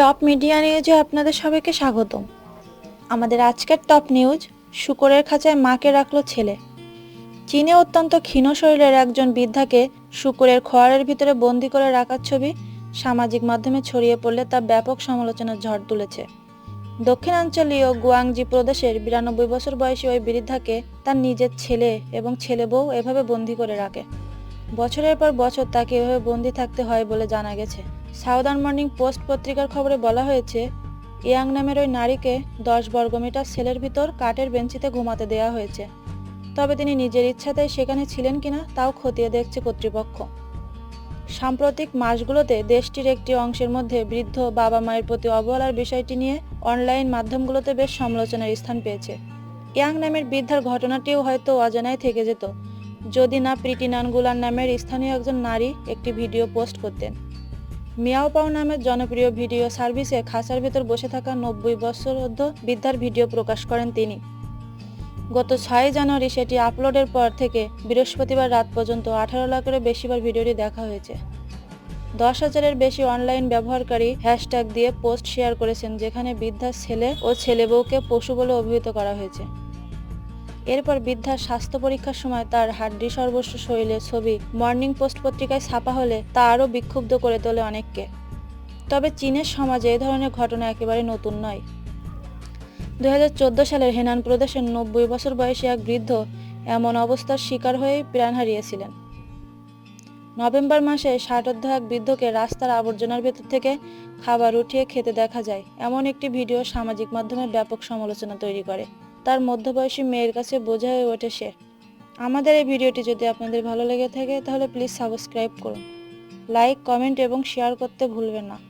Top media নিউজে আপনাদের সবাইকে স্বাগতম। আমাদের আজকের টপ নিউজ, শুকরের খাঁচায় মাকে রাখল ছেলে। চীনে অত্যন্ত ক্ষীণ শরীরের একজন বৃদ্ধাকে শুকরের খোয়ারের ভিতরে বন্দি করে রাখার ছবি সামাজিক মাধ্যমে ছড়িয়ে পড়লে তা ব্যাপক সমালোচনার ঝড় তুলেছে। দক্ষিণাঞ্চলীয় গুয়াংজি প্রদেশের বিরানব্বই বছর বয়সী ওই বৃদ্ধাকে তার নিজের ছেলে এবং ছেলে বউ এভাবে বন্দি করে রাখে। বছরের পর বছর তাকে এভাবে বন্দি থাকতে হয় বলে জানা গেছে। সাউদার্ন মর্নিং পোস্ট পত্রিকার খবরে বলা হয়েছে, ইয়াং নামের ওই নারীকে দশ বর্গমিটার সেলের ভিতর কাঠের বেঞ্চিতে ঘুমাতে দেওয়া হয়েছে। তবে তিনি নিজের ইচ্ছাতেই সেখানে ছিলেন কিনা তাও খতিয়ে দেখছে কর্তৃপক্ষ। সাম্প্রতিক মাসগুলোতে দেশটির একটি অংশের মধ্যে বৃদ্ধ বাবা মায়ের প্রতি অবহেলার বিষয়টি নিয়ে অনলাইন মাধ্যমগুলোতে বেশ সমালোচনার স্থান পেয়েছে। ইয়াং নামের বৃদ্ধার ঘটনাটিও হয়তো অজানায় থেকে যেত, যদি না প্রীতি নানগুলার নামের স্থানীয় একজন নারী একটি ভিডিও পোস্ট করতেন। মিয়াও পাও নামের জনপ্রিয় ভিডিও সার্ভিসে খাঁচার ভেতর বসে থাকা নব্বই বছরোর্ধ বৃদ্ধার ভিডিও প্রকাশ করেন তিনি। গত ছয় জানুয়ারি সেটি আপলোডের পর থেকে বৃহস্পতিবার রাত পর্যন্ত আঠারো লাখেরও বেশিবার ভিডিওটি দেখা হয়েছে। দশ হাজারের বেশি অনলাইন ব্যবহারকারী হ্যাশট্যাগ দিয়ে পোস্ট শেয়ার করেছেন, যেখানে বৃদ্ধার ছেলে ও ছেলে বউকে পশু বলে অভিহিত করা হয়েছে। এরপর বৃদ্ধার স্বাস্থ্য পরীক্ষার সময় তার হাড্ডি সর্বস্ব শরীরের ছবি, মর্নিং পোস্ট পত্রিকায় ছাপা হলে তা আরও বিক্ষুব্ধ করে তোলে অনেককে। তবে চীনের সমাজে এই ধরনের ঘটনা একেবারে নতুন নয়। দু সালের হেনান প্রদেশের নব্বই বছর বয়সী এক বৃদ্ধ এমন অবস্থার শিকার হয়েই প্রাণ হারিয়েছিলেন। নভেম্বর মাসে ষাটোর্ধ এক বৃদ্ধকে রাস্তার আবর্জনার ভেতর থেকে খাবার উঠিয়ে খেতে দেখা যায়। এমন একটি ভিডিও সামাজিক মাধ্যমে ব্যাপক সমালোচনা তৈরি করে। তার মধ্যবয়সী মেয়ের কাছে বোঝা হয়ে ওঠে সে। আমাদের এই ভিডিওটি যদি আপনাদের ভালো লেগে থাকে, তাহলে প্লিজ সাবস্ক্রাইব করুন। লাইক কমেন্ট এবং শেয়ার করতে ভুলবেন না।